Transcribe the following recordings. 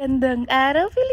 Gandang araw, Pilipinas!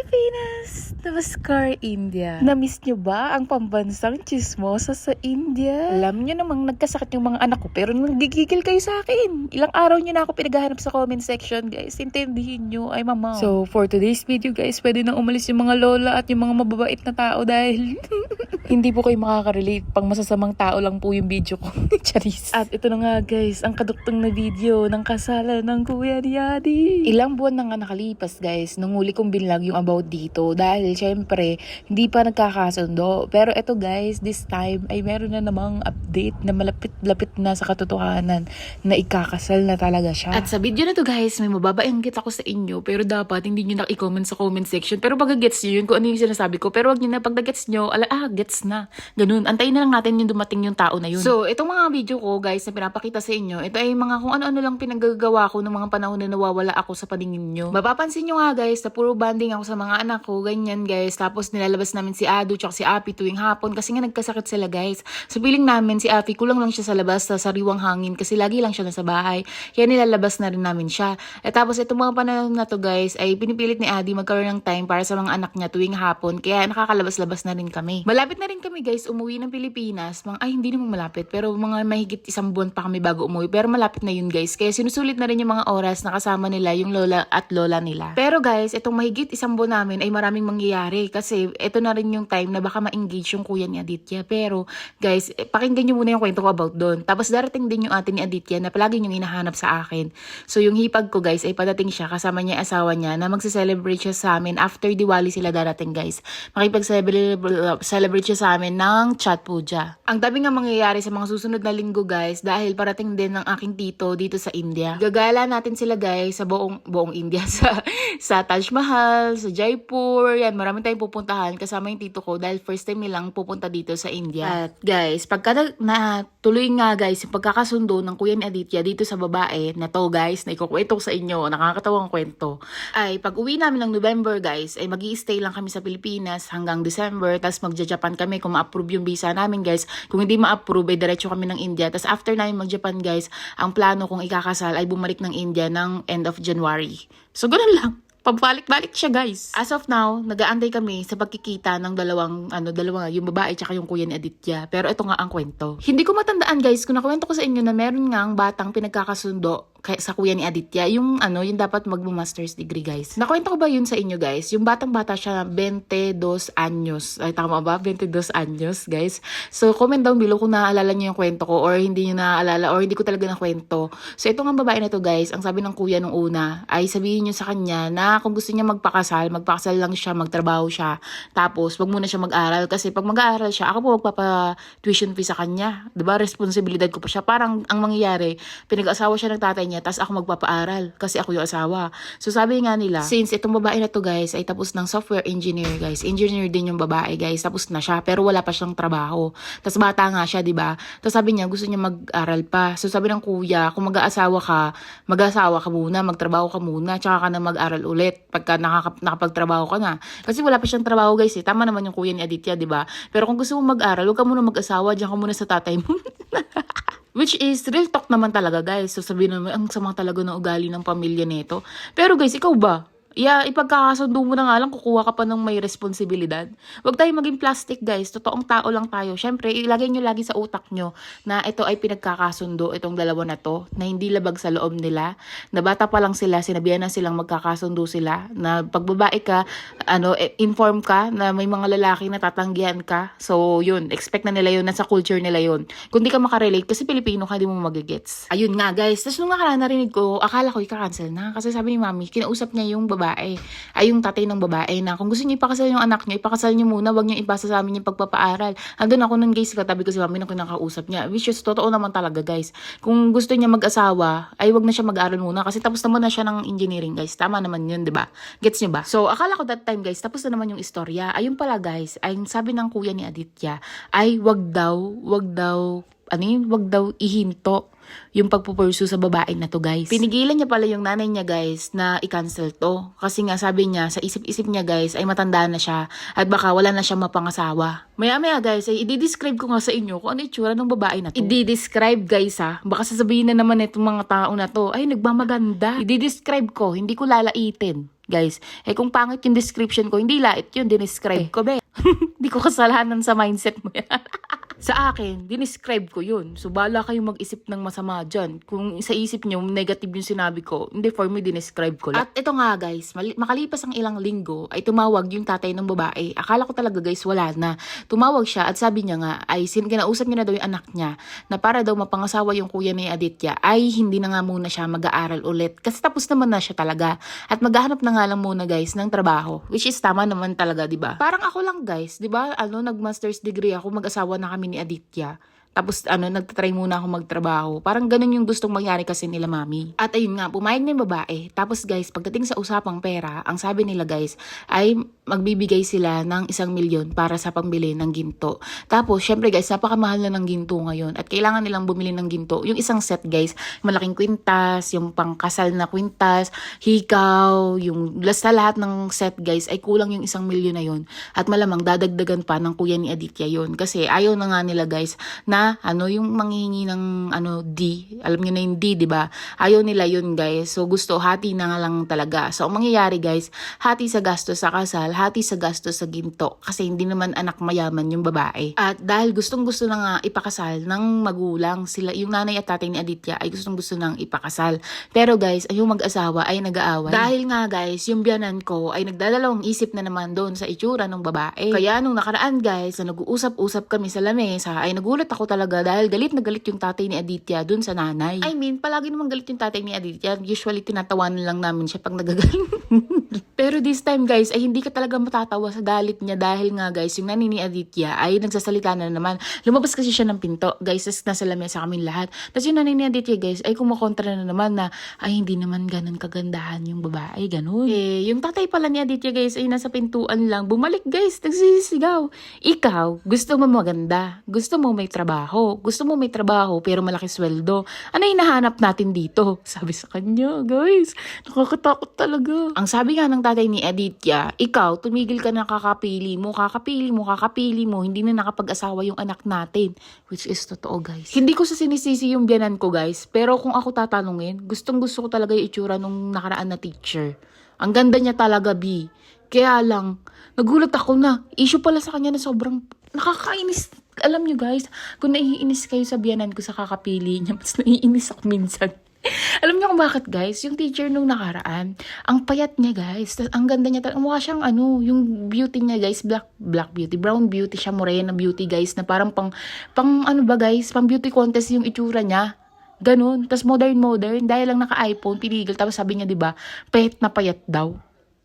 Namaskar, India! Namiss nyo ba ang pambansang chismosa sa India? Alam nyo namang nagkasakit yung mga anak ko pero nanggigigil kayo sa akin. Ilang araw nyo na ako pinaghahanap sa comment section, guys. Intindihin nyo, ay mama. So, for today's video, guys, pwede nang umalis yung mga lola at yung mga mababait na tao dahil hindi po kayo makaka-relate. Pang masasamang tao lang po yung video ko. Charis. At ito na nga, guys, ang kaduktong na video ng kasalan ng Kuya ni Adi. Ilang buwan na nga nakalipas, guys, nung huli kong binlag yung about dito. Dahil, syempre, hindi pa nagkakasundo. Pero ito, guys, this time ay meron na namang update na malapit-lapit na sa katotohanan na ikakasal na talaga siya. At sa video na to, guys, may mababainggit ako sa inyo. Pero dapat hindi nyo na i-comment sa comment section. Pero pag gets nyo yun kung ano yung sinasabi ko. Pero wag nyo na pag gets nyo, ala, ah, gets na. Ganun. Antayin na lang natin yung dumating yung tao na yun. So, itong mga video ko, guys, na pinapakita sa inyo, ito ay mga kung ano-ano lang pinagagawa ko ng mga panahon na nawawala ako sa paningin nyo. Mapapansin nyo nga, guys, na puro banding ako sa mga anak ko, ganyan, guys. Tapos nilalabas namin si Ado tsaka si Api tuwing hapon kasi nga nagkasakit sila, guys. So, piling namin si Api, kulang lang siya sa labas sa sariwang hangin kasi lagi lang siya nasa bahay. Kaya nilalabas na rin namin siya. At tapos itong mga panahon na to, guys, ay pinipilit ni Adi magkaroon ng time para sa mga anak niya tuwing hapon. Kaya nakakalabas-labas na rin kami. Malapit na rin kami, guys, umuwi ng Pilipinas. Mga, ay, hindi naman malapit. Pero mga mahigit isang buwan pa kami bago umuwi. Pero malapit na yun, guys. Kaya sinusulit na rin yung mga oras na kasama nila yung lola at lola nila. Pero guys, itong mahigit isang buwan namin ay maraming mangyayari. Kasi ito na rin yung time na baka ma-engage yung kuya ni Aditya. Pero guys, eh, pakinggan nyo muna yung kwento ko about doon. Tapos darating din yung ate ni Aditya na palagi yung hinahanap sa akin. So yung hipag ko guys ay padating siya kasama niya asawa niya na magse-celebrate siya sa amin. After Diwali sila darating guys. Makipag-celebrate celebrate siya sa amin ng chat puja. Ang dami nga mangyayari sa mga susunod na linggo guys dahil parating din ng aking tito dito sa India. Gagala natin sila guys sa buong buong India sa sa Taj Mahal, sa Jaipur, yan marami tayong pupuntahan kasama yung tito ko dahil first time nilang pupunta dito sa India. At guys, pagka na, na tuloy nga guys yung pagkakasundo ng kuya ni Aditya dito sa babae na to guys na ikukwento ko sa inyo, nakakatawang kwento. Ay pag uwi namin ng November guys, ay mag stay lang kami sa Pilipinas hanggang December, tapos magja-Japan kami kung ma-approve yung visa namin guys. Kung hindi ma-approve, ay diretso kami ng India. Tapos after namin mag-Japan guys, ang plano kong ikakasal ay bumalik ng India ng end of January. So ganun lang. Pabalik-balik siya, guys. As of now, nag-aantay kami sa pagkikita ng dalawang, ano, dalawa, yung babae tsaka yung kuya ni Aditya. Pero ito nga ang kwento. Hindi ko matandaan, guys, kung nakwento ko sa inyo na meron nga ang batang pinagkakasundo sa kuya ni Aditya. Yung, ano, yung dapat mag-master's degree, guys. Nakwento ko ba yun sa inyo, guys? Yung batang-bata siya, 22 anyos. Ay, tama ba? 22 anyos, guys. So, comment down below kung naaalala niyo yung kwento ko or hindi niyo naaalala or hindi ko talaga nakwento. So, ito nga babae na to, guys. Ang sabi ng kuya nung una ay sabihin niyo sa kanya na kung gusto niya magpakasal, magpakasal lang siya, magtrabaho siya. Tapos, wag muna siya mag-aral kasi pag mag-aaral siya, ako po magpapa-tuition fee sa kanya. 'Di ba Responsibilidad ko pa siya. Parang ang mangyayari, pinag-asawa siya ng tatay niya, tapos ako magpapaaral kasi ako yung asawa. So, sabi nga nila, since itong babae na to, guys, ay tapos ng software engineer, guys. Engineer din yung babae, guys. Tapos na siya, pero wala pa siyang trabaho. Tapos bata nga siya, 'di ba? Tapos sabi niya, gusto niya mag-aral pa. So, sabi ng kuya, kung mag-aasawa ka, mag-asawa ka muna, magtrabaho ka muna, tsaka ka na mag-aral ulit pagka nakaka- nakapagtrabaho ka na. Kasi wala pa siyang trabaho guys eh. Tama naman yung kuya ni Aditya, di ba? Pero kung gusto mo mag-aral, huwag ka muna mag-asawa, diyan ka muna sa tatay mo. Which is, real talk naman talaga guys. So sabihin naman, ang sama talaga ng ugali ng pamilya nito. Pero guys, ikaw ba? Yeah, ipagkakasundo mo na nga lang, kukuha ka pa ng may responsibilidad. Huwag tayo maging plastic, guys. Totoong tao lang tayo. Siyempre, ilagay nyo lagi sa utak nyo na ito ay pinagkakasundo, itong dalawa na to, na hindi labag sa loob nila. Na bata pa lang sila, sinabihan na silang magkakasundo sila. Na pag babae ka, ano, eh, inform ka na may mga lalaki na tatanggihan ka. So, yun, expect na nila yun, nasa culture nila yun. Kung di ka makarelate, kasi Pilipino ka, di mo magigets. Ayun nga, guys. Tapos nung nakala narinig ko, akala ko ika-cancel na. Kasi sabi ni mami, kinausap niya yung babae ay yung tatay ng babae na kung gusto niyo ipakasal yung anak niyo, ipakasal niyo muna, wag niyo ipasa sa amin yung pagpapaaral. Andun ako nun guys, katabi ko si mami nung kinakausap niya. Which is, totoo naman talaga guys. Kung gusto niya mag-asawa, ay wag na siya mag-aral muna kasi tapos naman na siya ng engineering guys. Tama naman yun, di ba? Gets niyo ba? So, akala ko that time guys, tapos na naman yung istorya. Ayun pala guys, ay sabi ng kuya ni Aditya, ay wag daw, wag daw, ano yun, wag daw ihinto yung pagpupursu sa babae na to guys. Pinigilan niya pala yung nanay niya guys na i-cancel to. Kasi nga sabi niya sa isip-isip niya guys ay matanda na siya at baka wala na siya mapangasawa. Maya maya guys ay i-describe ko nga sa inyo kung ano itsura ng babae na to. I-describe guys ha. Baka sasabihin na naman itong mga tao na to ay nagmamaganda. I-describe ko, hindi ko lalaitin. Guys, eh kung pangit yung description ko, hindi lait yun, dinescribe ko, be. Hindi ko kasalanan sa mindset mo yan. sa akin, dinescribe ko yun. So, bala kayong mag-isip ng masama dyan. Kung sa isip nyo, negative yung sinabi ko, hindi, for me, dinescribe ko lang. At ito nga, guys, makalipas ang ilang linggo, ay tumawag yung tatay ng babae. Akala ko talaga, guys, wala na. Tumawag siya at sabi niya nga, ay sin kinausap niya na daw yung anak niya, na para daw mapangasawa yung kuya ni Aditya, ay hindi na nga muna siya mag-aaral ulit. Kasi tapos naman na siya talaga. At maghahanap na nga lang muna, guys, ng trabaho. Which is tama naman talaga, di ba? Parang ako lang, guys, di ba? Ano, nag-master's degree ako, mag-asawa na kami ni Aditya. Tapos ano, nagtatry muna ako magtrabaho. Parang ganun yung gustong mangyari kasi nila mami. At ayun nga, pumayag na yung babae. Tapos guys, pagdating sa usapang pera, ang sabi nila guys, ay magbibigay sila ng isang milyon para sa pambili ng ginto. Tapos, syempre guys, napakamahal na ng ginto ngayon. At kailangan nilang bumili ng ginto. Yung isang set guys, malaking kwintas, yung pangkasal na kwintas, hikaw, yung basta lahat ng set guys, ay kulang yung isang milyon na yun. At malamang dadagdagan pa ng kuya ni Aditya yun. Kasi ayaw na nga nila guys na ano yung manghihingi ng ano D. Alam niyo na yung D, 'di ba? Ayaw nila yun, guys. So gusto hati na nga lang talaga. So ang mangyayari, guys, hati sa gastos sa kasal, hati sa gastos sa ginto kasi hindi naman anak mayaman yung babae. At dahil gustong-gusto na nga ipakasal ng magulang, sila yung nanay at tatay ni Aditya ay gustong-gusto nang ipakasal. Pero guys, yung mag-asawa ay nag-aaway. Dahil nga guys, yung biyanan ko ay nagdadalawang isip na naman doon sa itsura ng babae. Kaya nung nakaraan guys, na nag-uusap-usap kami sa lamesa, ay nagulat ako talaga dahil galit na galit yung tatay ni Aditya dun sa nanay. I mean, palagi naman galit yung tatay ni Aditya. Usually, tinatawanan lang namin siya pag nagagaling. Pero this time guys, ay hindi ka talaga matatawa sa galit niya dahil nga guys, yung nanay ni Aditya ay nagsasalita na naman. Lumabas kasi siya ng pinto. Guys, tas nasa lamesa kami lahat. Tapos yung nanay ni Aditya guys, ay kumukontra na naman na ay hindi naman ganun kagandahan yung babae, ganun. Eh, yung tatay pala ni Aditya guys ay nasa pintuan lang. Bumalik guys, nagsisigaw. Ikaw, gusto mo maganda. Gusto mo may trabaho. Gusto mo may trabaho pero malaki sweldo. Ano hinahanap natin dito? Sabi sa kanya, guys. Nakakatakot talaga. Ang sabi nga ng tatay ni Aditya, ikaw, tumigil ka na kakapili mo, kakapili mo, kakapili mo, hindi na nakapag-asawa yung anak natin. Which is totoo, guys. Hindi ko sa sinisisi yung biyanan ko, guys. Pero kung ako tatanungin, gustong gusto ko talaga yung itsura nung nakaraan na teacher. Ang ganda niya talaga, B. Kaya lang, nagulat ako na, issue pala sa kanya na sobrang nakakainis. Alam nyo guys, kung naiinis kayo sa biyanan ko sa kakapili niya, mas naiinis ako minsan. Alam niyo kung bakit guys? Yung teacher nung nakaraan, ang payat niya guys. Ang ganda niya talaga. Mukha siyang ano, yung beauty niya guys, black black beauty, brown beauty siya, morena beauty guys, na parang pang, pang ano ba guys, pang beauty contest yung itsura niya. Ganun. Tapos modern modern, dahil lang naka-iPhone, tinigil. Tapos sabi niya, di ba, payat na payat daw.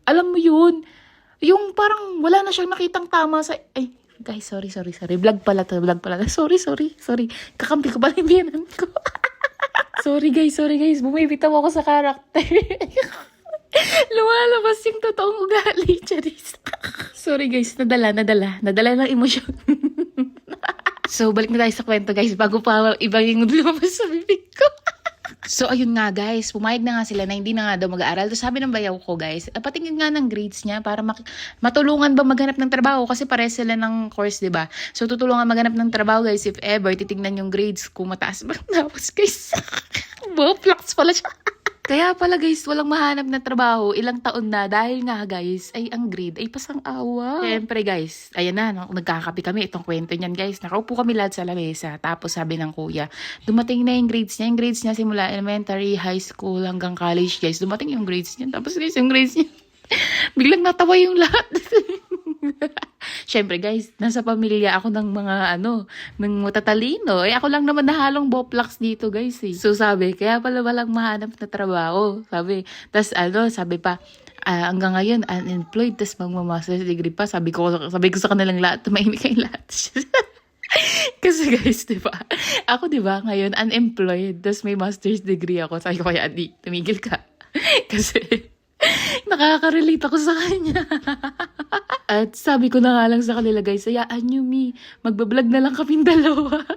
Alam mo yun? Yung parang wala na siyang nakitang tama sa... Ay, guys, sorry, sorry, sorry. Vlog pala to, vlog pala. Sorry, sorry, sorry. Kakampi ko pala yung biyanan ko. sorry guys, sorry guys. Bumibitaw ako sa karakter. Lumalabas yung totoong ugali, Charis. sorry guys, nadala, nadala. Nadala ng emosyon. so, balik na tayo sa kwento guys. Bago pa iba yung lumabas sa bibig ko. So, ayun nga guys, pumayag na nga sila na hindi na nga daw mag-aaral. Tapos sabi ng bayaw ko guys, "Ah, patingin nga ng grades niya para mak- matulungan ba maghanap ng trabaho kasi pare sila ng course, di ba? So, tutulungan maghanap ng trabaho guys if ever, titignan yung grades kung mataas ba. Tapos guys, boplox pala siya. Kaya pala guys, walang mahanap na trabaho, ilang taon na dahil nga guys, ay ang grade ay pasang awa. Siyempre guys, ayan na, no, nagkakapi kami itong kwento niyan guys. Nakaupo kami lahat sa lamesa, tapos sabi ng kuya, dumating na yung grades niya. Yung grades niya simula elementary, high school, hanggang college guys. Dumating yung grades niya. Tapos guys, yung grades niya, biglang natawa yung lahat. Siyempre guys, nasa pamilya ako ng mga ano, ng matatalino. Eh ako lang naman nahalong boplax dito guys eh. So sabi, kaya pala walang mahanap na trabaho. Sabi, tas ano, sabi pa, ah, hanggang ngayon unemployed, tas magmamaster's degree pa. Sabi ko, sabi ko sa kanilang lahat, tumahimik kayong lahat. Kasi guys, di ba? Ako, di ba, ngayon, unemployed, tas may master's degree ako. Sabi ko, kaya, di, tumigil ka. Kasi, nakaka-relate ako sa kanya. At sabi ko na nga lang sa kanila, guys, hayaan nyo, mi, magbablog na lang kaming dalawa.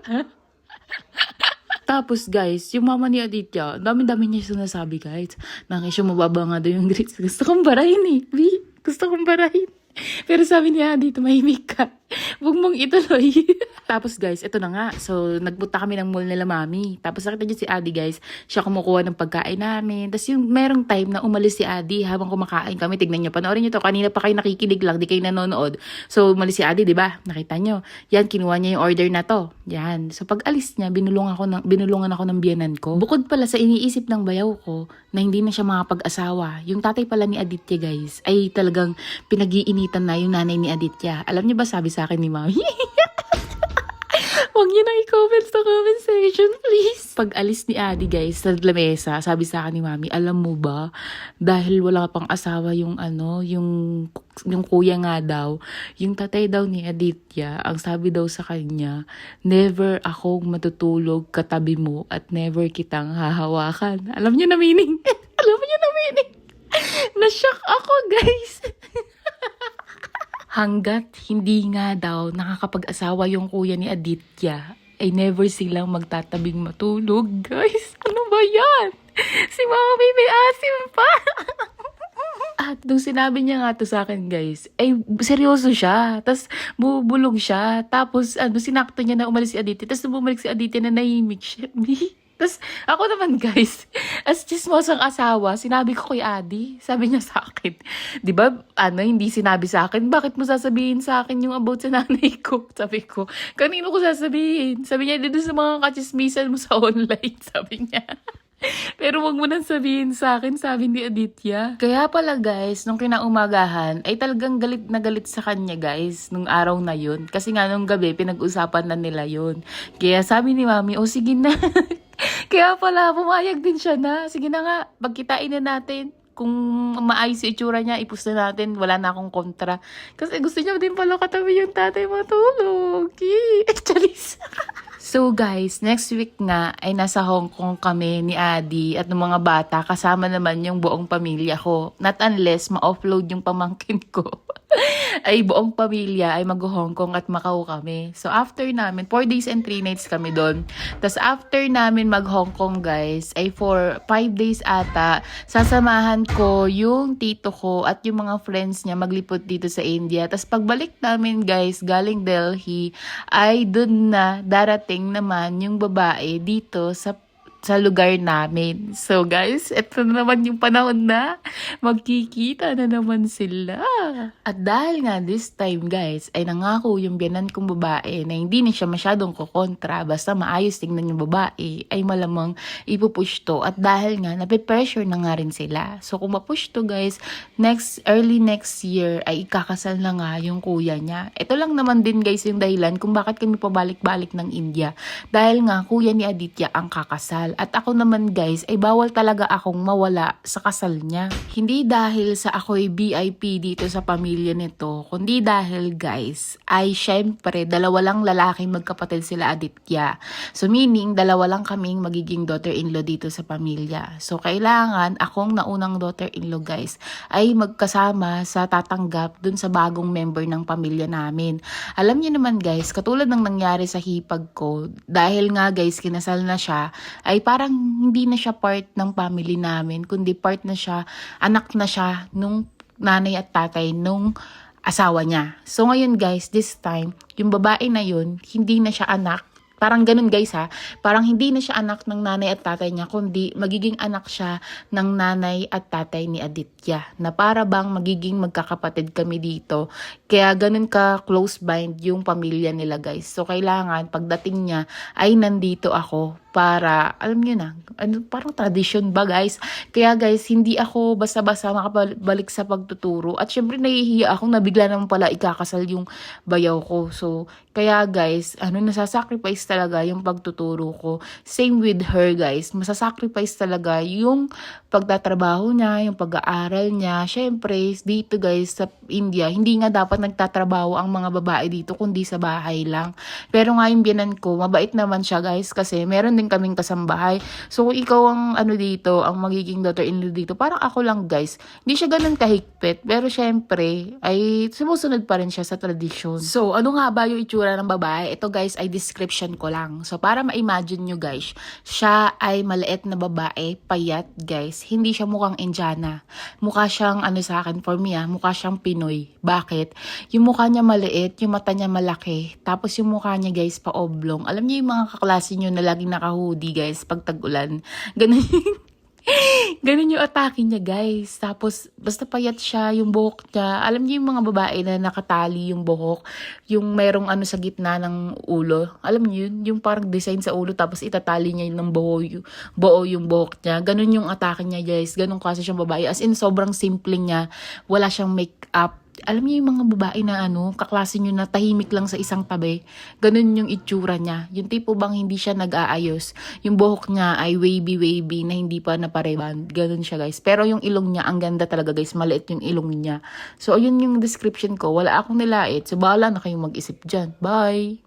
Tapos guys, yung mama ni Aditya, dami-dami niya sinasabi guys. Nang isyo mababa nga daw yung grades. Gusto kong barahin eh. Bi, gusto kong barahin. Pero sabi niya, dito mahimik ka. Huwag mong ituloy. Tapos guys, ito na nga. So, nagpunta kami ng mall nila mami. Tapos nakita niyo si Adi guys. Siya kumukuha ng pagkain namin. Tapos yung merong time na umalis si Adi habang kumakain kami. Tignan niyo, panoorin niyo to. Kanina pa kayo nakikinig lang, di kayo nanonood. So, umalis si Adi, di ba? Nakita niyo. Yan, kinuha niya yung order na to. Yan. So, pag alis niya, binulong ako ng, binulungan ako ng biyanan ko. Bukod pala sa iniisip ng bayaw ko na hindi na siya makapag-asawa. Yung tatay pala ni Aditya guys, ay talagang pinag-iinitan na yung nanay ni Aditya. Alam niyo ba sabi sa akin ni Mami? Huwag niyo nang i-comment sa comment section, please. Pag alis ni Adi, guys, sa lamesa, sabi sa akin ni Mami, alam mo ba, dahil wala pang asawa yung ano, yung, yung kuya nga daw, yung tatay daw ni Aditya, ang sabi daw sa kanya, never akong matutulog katabi mo at never kitang hahawakan. Alam niyo na meaning? alam niyo na meaning? Na-shock ako, guys. Hanggat hindi nga daw nakakapag-asawa yung kuya ni Aditya, ay never silang magtatabing matulog, guys. Ano ba yan? Si Mami may asim pa. At nung sinabi niya nga to sa akin, guys, ay seryoso siya. Tapos bubulong siya. Tapos ano, sinakto niya na umalis si Aditya. Tapos bumalik si Aditya na nahimik siya. Tapos ako naman, guys, as chismosang asawa, sinabi ko kay Adi, sabi niya sa akin, di ba, ano, hindi sinabi sa akin, bakit mo sasabihin sa akin yung about sa nanay ko? Sabi ko, kanino ko sasabihin? Sabi niya, dito sa mga kachismisan mo sa online, sabi niya. Pero wag mo nang sabihin sa akin, sabi ni Aditya. Kaya pala guys, nung kinaumagahan, ay talagang galit na galit sa kanya guys, nung araw na yun. Kasi nga nung gabi, pinag-usapan na nila yun. Kaya sabi ni Mami, oh sige na. Kaya pala, pumayag din siya na. Sige na nga, pagkitain na natin. Kung maayos yung itsura niya, ipus na natin. Wala na akong kontra. Kasi gusto niya din pala katabi yung tatay matulog. Yee! Charis. So guys, next week nga ay nasa Hong Kong kami ni Adi at ng mga bata kasama naman yung buong pamilya ko. Not unless ma-offload yung pamangkin ko. ay buong pamilya ay mag-Hong Kong at Macau kami. So after namin, 4 days and 3 nights kami doon. Tapos after namin mag-Hong Kong guys, ay for 5 days ata, sasamahan ko yung tito ko at yung mga friends niya maglipot dito sa India. Tapos pagbalik namin guys, galing Delhi, ay doon na darating naman yung babae dito sa sa lugar namin. So guys, eto na naman yung panahon na magkikita na naman sila. At dahil nga this time guys, ay nangako yung biyanan kong babae na hindi na siya masyadong kukontra basta maayos tingnan yung babae, ay malamang ipupush to. At dahil nga, nape-pressure na nga rin sila. So kung mapush to guys, next, early next year ay ikakasal na nga yung kuya niya. Ito lang naman din guys yung dahilan kung bakit kami pabalik-balik ng India. Dahil nga, kuya ni Aditya ang kakasal. At ako naman guys, ay bawal talaga akong mawala sa kasal niya. Hindi dahil sa ako'y VIP dito sa pamilya nito, kundi dahil guys, ay syempre, dalawa lang lalaki magkapatid sila Aditya. So meaning, dalawa lang kaming magiging daughter-in-law dito sa pamilya. So kailangan, akong naunang daughter-in-law guys, ay magkasama sa tatanggap dun sa bagong member ng pamilya namin. Alam niyo naman guys, katulad ng nangyari sa hipag ko, dahil nga guys, kinasal na siya, ay parang hindi na siya part ng family namin, kundi part na siya, anak na siya nung nanay at tatay nung asawa niya. So ngayon guys, this time, yung babae na yun, hindi na siya anak Parang ganun guys ha. Parang hindi na siya anak ng nanay at tatay niya, kundi magiging anak siya ng nanay at tatay ni Aditya. Na para bang magiging magkakapatid kami dito. Kaya ganun ka close bind yung pamilya nila guys. So kailangan pagdating niya ay nandito ako para, alam niyo na, ano, parang tradition ba guys? Kaya guys, hindi ako basta-basta makabalik sa pagtuturo. At syempre nahihiya ako na bigla naman pala ikakasal yung bayaw ko. So, kaya guys, ano, nasasacrifice talaga yung pagtuturo ko. Same with her guys. Masasacrifice talaga yung pagtatrabaho niya, yung pag-aaral niya. Syempre, dito guys, sa India, hindi nga dapat nagtatrabaho ang mga babae dito, kundi sa bahay lang. Pero nga yung biyanan ko, mabait naman siya guys, kasi meron din rin kaming kasambahay. So, kung ikaw ang ano dito, ang magiging daughter-in-law dito, parang ako lang guys. Hindi siya ganun kahigpit, pero syempre, ay sumusunod pa rin siya sa tradisyon. So, ano nga ba yung itsura ng babae? Ito guys ay description ko lang. So, para ma-imagine nyo guys, siya ay maliit na babae, payat guys. Hindi siya mukhang Indiana. Mukha siyang, ano sa akin, for me ah, mukha siyang Pinoy. Bakit? Yung mukha niya maliit, yung mata niya malaki. Tapos yung mukha niya guys, pa-oblong. Alam niyo yung mga kaklase niyo na laging naka-hoodie guys, pag tag-ulan. Ganun yung Ganun yung atake niya, guys. Tapos, basta payat siya, yung buhok niya. Alam niyo yung mga babae na nakatali yung buhok, yung merong ano sa gitna ng ulo. Alam niyo yun? Yung parang design sa ulo, tapos itatali niya ng buo, yung, buo yung buhok niya. Ganun yung atake niya, guys. Ganun kasi siyang babae. As in, sobrang simple niya. Wala siyang make-up alam niyo yung mga babae na ano, kaklase nyo na tahimik lang sa isang tabi. Ganun yung itsura niya. Yung tipo bang hindi siya nag-aayos. Yung buhok niya ay wavy-wavy na hindi pa napareban. Ganun siya guys. Pero yung ilong niya, ang ganda talaga guys. Maliit yung ilong niya. So, ayun yung description ko. Wala akong nilait. So, bahala na kayong mag-isip dyan. Bye!